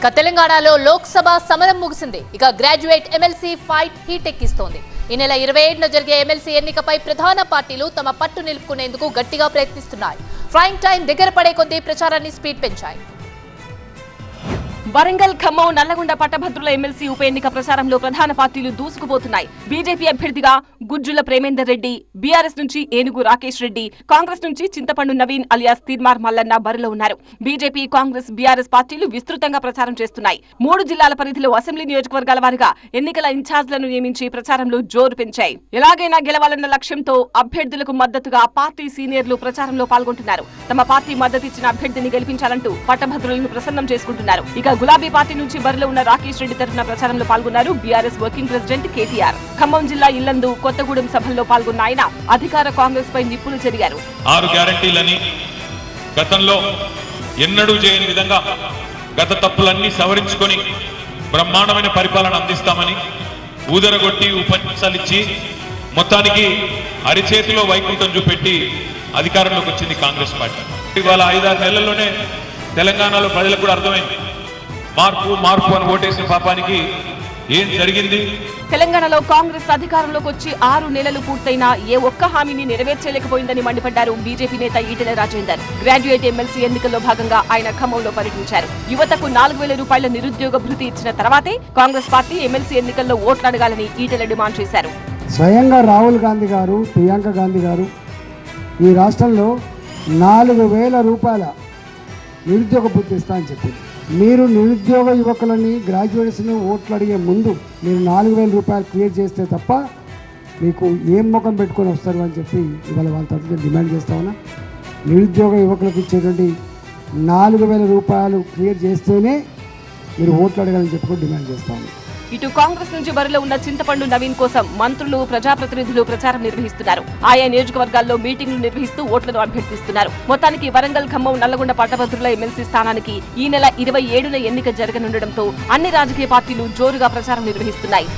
ఇక తెలంగాణలో లోక్సభ సమరం ముగిసింది. ఇక గ్రాడ్యుయేట్ ఎమ్మెల్సీ ఫైట్ హీట్ ఎక్కిస్తోంది. ఈ నెల ఇరవై ఏడున జరిగే ఎమ్మెల్సీ ఎన్నికపై ప్రధాన పార్టీలు తమ పట్టు నిలుపుకునేందుకు గట్టిగా ప్రయత్నిస్తున్నాయి. ఫ్లైంగ్ టైం దగ్గర పడే కొద్దీ ప్రచారాన్ని స్పీడ్ పెంచాయి. వరంగల్ ఖమ్మం నల్లగొండ పట్టభద్రుల ఎమ్మెల్సీ ఉప ఎన్నిక ప్రచారంలో ప్రధాన పార్టీలు దూసుకుపోతున్నాయి. బీజేపీ అభ్యర్థిగా గుజ్జుల ప్రేమేందర్ రెడ్డి బీఆర్ఎస్ నుంచి ఏనుగు రాకేష్ రెడ్డి కాంగ్రెస్ నుంచి చింతపండు నవీన్ అలియాస్ తీర్మార్ మల్లన్న బరిలో ఉన్నారు. బీజేపీ కాంగ్రెస్ బీఆర్ఎస్ పార్టీలు విస్తృతంగా ప్రచారం చేస్తున్నాయి. మూడు జిల్లాల పరిధిలో అసెంబ్లీ నియోజకవర్గాల వారిగా ఎన్నికల ఇన్ఛార్జ్లను నియమించి ప్రచారంలో జోరు పెంచాయి. ఎలాగైనా గెలవాలన్న లక్ష్యంతో అభ్యర్థులకు మద్దతుగా పార్టీ సీనియర్లు ప్రచారంలో పాల్గొంటున్నారు. తమ పార్టీ మద్దతిచ్చిన అభ్యర్థిని గెలిపించాలంటూ పట్టభద్రులను ప్రసన్నం చేసుకుంటున్నారు. ఇక గులాబీ పార్టీ నుంచి బరిలో ఉన్న రాకేష్ రెడ్డి తరఫున ప్రచారంలో పాల్గొన్నారు BRS working president KTR. Khammam జిల్లా ఇల్లందు కొత్తగూడెం సభల్లో పాల్గొన్న ఆయన అధికార కాంగ్రెస్ పై నిప్పులు చెరిగారు ఆరు గ్యారంటీలని గతంలో ఎన్నడూ చేయని విధంగా గత తప్పులన్నీ సవరించుకొని బ్రహ్మాండమైన పరిపాలన అందిస్తామని ఊదరగొట్టి ఉపన్యాసాలు ఇచ్చి మొత్తానికి అరిచేతిలో వైకుంఠం చూపెట్టి అధికారంలోకి వచ్చింది కాంగ్రెస్ పార్టీ. ఇవాళ ఐదారు నెలల్లోనే తెలంగాణలో ప్రజలకు కూడా అర్థమైంది. మార్పు మార్పు అని ఓటేసిన పాపానికి ఏం జరిగింది? తెలంగాణలో కాంగ్రెస్ అధికారంలోకి వచ్చి ఆరు నెలలు పూర్తయినా ఏ ఒక్క హామీని నెరవేర్చలేకపోయిందని మండిపడ్డారు బీజేపీ నేత ఈటెల రాజేందర్. గ్రాడ్యుయేట్ ఎమ్మెల్సీ ఎన్నికల్లో భాగంగా ఆయన ఖమ్మంలో పర్యటించారు. యువతకు నాలుగు వేల రూపాయల నిరుద్యోగ భృతి ఇచ్చిన తర్వాతే కాంగ్రెస్ పార్టీ ఎమ్మెల్సీ ఎన్నికల్లో ఓట్లు అడగాలని ఈటెల డిమాండ్ చేశారు. స్వయంగా రాహుల్ గాంధీ గారు ప్రియాంక గాంధీ గారు ఈ రాష్ట్రంలో నాలుగు వేల రూపాయల నిరుద్యోగ భృతి ఇస్తా అని చెప్పింది. మీరు నిరుద్యోగ యువకులని గ్రాడ్యుయేట్స్ని ఓట్లు అడిగే ముందు మీరు నాలుగు వేల రూపాయలు క్లియర్ చేస్తే తప్ప మీకు ఏం ముఖం పెట్టుకొని వస్తారు అని చెప్పి ఇవాళ వాళ్ళ తరఫున డిమాండ్ చేస్తా ఉన్నా. నిరుద్యోగ యువకులకు ఇచ్చేటువంటి నాలుగు వేల రూపాయలు క్లియర్ చేస్తేనే మీరు ఓట్లు అడగాలని చెప్పి కూడా డిమాండ్ చేస్తా ఉన్నాం. ఇటు కాంగ్రెస్ నుంచి బరిలో ఉన్న చింతపండు నవీన్ కోసం మంత్రులు ప్రజాప్రతినిధులు ప్రచారం నిర్వహిస్తున్నారు. ఆయా నియోజకవర్గాల్లో మీటింగ్లు నిర్వహిస్తూ ఓట్లను అభ్యర్థిస్తున్నారు. మొత్తానికి వరంగల్ ఖమ్మం నల్లగొండ పట్టభద్రుల ఎమ్మెల్సీ స్థానానికి ఈ నెల ఇరవై ఏడున ఎన్నిక జరగనుండటంతో అన్ని రాజకీయ పార్టీలు జోరుగా ప్రచారం నిర్వహిస్తున్నాయి.